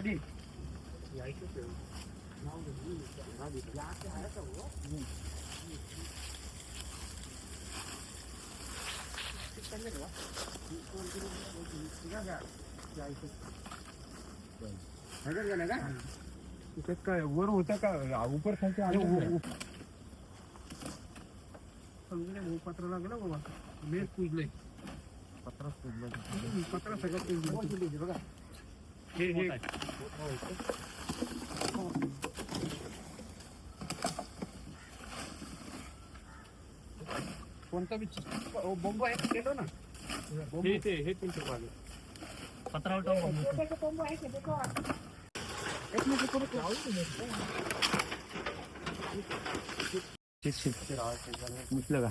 आली. काय वर होता का? उपर खालच्या पत्र लागलं बाबा. मेज पुजलंय. पत्रा पत्रा सगळं पुजलं बघा हे हे. कोणता बंबू आहे केलं ना. हे ते हे तुमच्या पाहिजे पत्रावर म्हटलं का?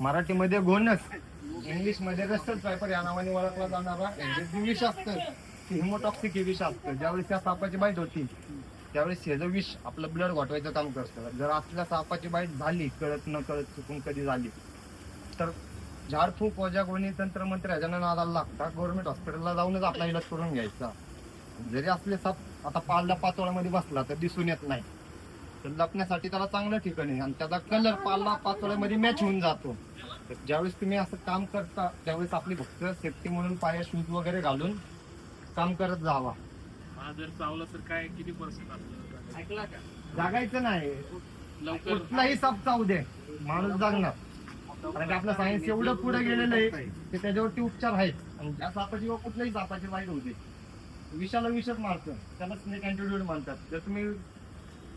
मराठीमध्ये गोनस इंग्लिशमध्ये मध्ये पायपर या नावाने ओळखला जाणारा यांचे विष असतं. हिमोटॉक्सिक हे विष असतं. ज्यावेळेस त्या सापाची बाईट होती त्यावेळेस हे विष आपलं ब्लड वाटवायचं काम करतं. जर आपल्या सापाची बाईट झाली कळत न कळत चुकून कधी झाली तर झाडफूक वजागोणी तंत्रमंत्र ह्याच्यानं नादाला लागता गव्हर्नमेंट हॉस्पिटलला जाऊनच आपला इलाज करून घ्यायचा. जरी असले साप आता पालला पाचोळ्यामध्ये बसला तर दिसून येत नाही. तर लपण्यासाठी त्याला चांगलं ठिकाण आहे. आणि त्याचा कलर पाला पाचोळ्यामध्ये मॅच होऊन जातो. तर ज्यावेळेस तुम्ही असं काम करता त्यावेळेस आपली फक्त सेफ्टी म्हणून पाया शूज वगैरे घालून काम करत जावा जर चावला तर काय किती पर्सेंट आपलं? ऐकला का? जागायचं नाही. कुठलाही साप चावू दे. माणूस जगणार. कारण आपलं सायन्स एवढं पुढे गेलेलं आहे की त्याच्यावरती उपचार आहेत. आणि त्या सापाची किंवा कुठल्याही सापाची वाईट होते विषाला विषच मारतं. त्याला स्नेक अँटीट्यूड म्हणतात. जर तुम्ही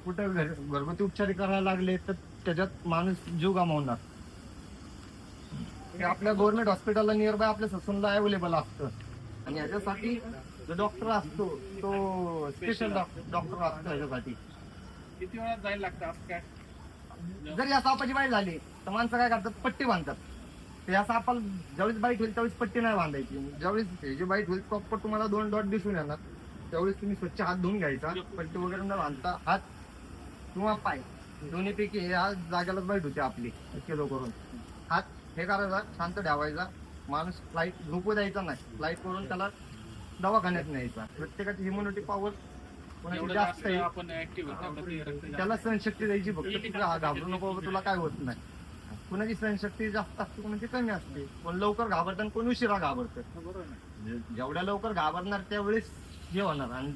कुठं घर- घरगुती उपचार करायला लागले तर त्याच्यात माणूस जीव गमावणार. हे आपल्या गव्हर्नमेंट हॉस्पिटलला नियर बाय आपल्या ससूनला अवेलेबल असतं. आणि ह्याच्यासाठी जो डॉक्टर असतो तो स्पेशल डॉक्टर असतो ह्याच्यासाठी किती वेळात जायला लागतं असं काय? जर या सापाची बाईट झाली तर माणसं काय करतात? पट्टी बांधतात. तर या सापाला ज्यावेळेस बाईट होईल त्यावेळेस पट्टी नाही बांधायची. ज्यावेळेस हे जी बाईट होईल प्रॉपर तुम्हाला दोन डॉट दिसून येणार. त्यावेळेस तुम्ही स्वच्छ हात धुवून घ्यायचा. पट्टी वगैरे न बांधता हात किंवा पाय. दोन्ही पैकी ह्या जागेलाच बाईट होते आपली किलो करून. हात हे करायचा शांत ठेवायचा. माणूस फ्लाईट झोपू द्यायचा नाही. फ्लाईट करून त्याला दवाखान्यात न्यायचा. प्रत्येकाची इम्युनिटी पॉवर कोणाची जास्त आहे. त्याला सहनशक्ती द्यायची फक्त. तुझा हा घाबरू नको तुला काय होत नाही. कुणाची सहनशक्ती जास्त असते कुणाची कमी असते. कोण लवकर घाबरतं कोण उशिरा घाबरतं. जेवढ्या लवकर घाबरणार त्यावेळेस हे होणार. आणि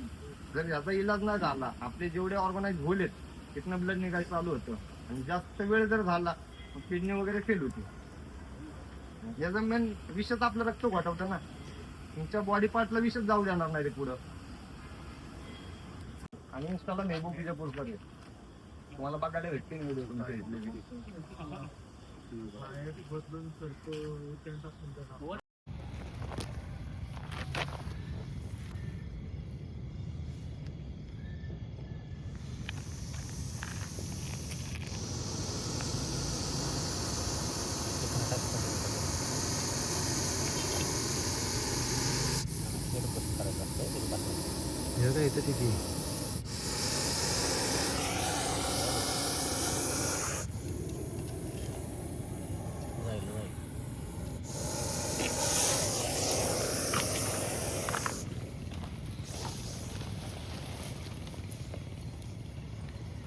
जर याचा इलाज नाही झाला आपले जेवढे ऑर्गनाईज होलेत तिथनं ब्लड निघायला चालू होतं. आणि जास्त वेळ जर झाला किडनी वगैरे फेल होती. याचं मेन विषच आपलं रक्त घोटवतं ना. तुमच्या बॉडी पार्टला विषच जाऊ देणार नाही रे पुढं. आणि इंस्टाला मेहबूबीच्या पोस्टमध्ये तुम्हाला बघायला भेटते व्हिडिओ तुमच्या उपस्थित करायचं असतं हे बघा इथं किती